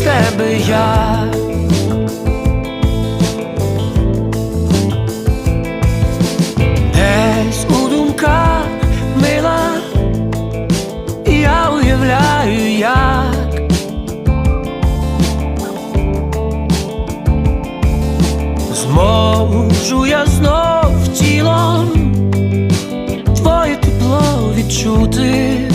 тебе я. Десь у думках мила, я уявляю, як зможу я знов тілом твоє тепло відчути.